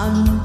sun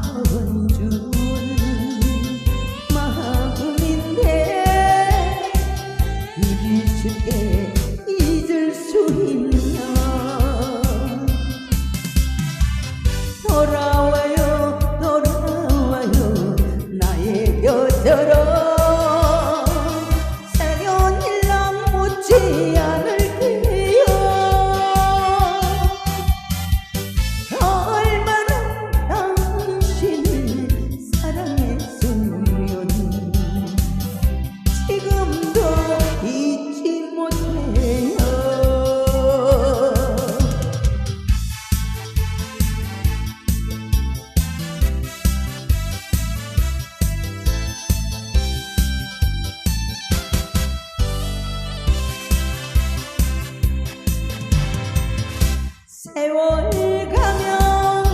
세월 가면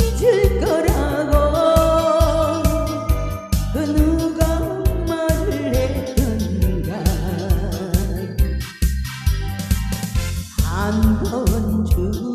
잊을 거라고 그 누가 말을 했던가? 한 번 주고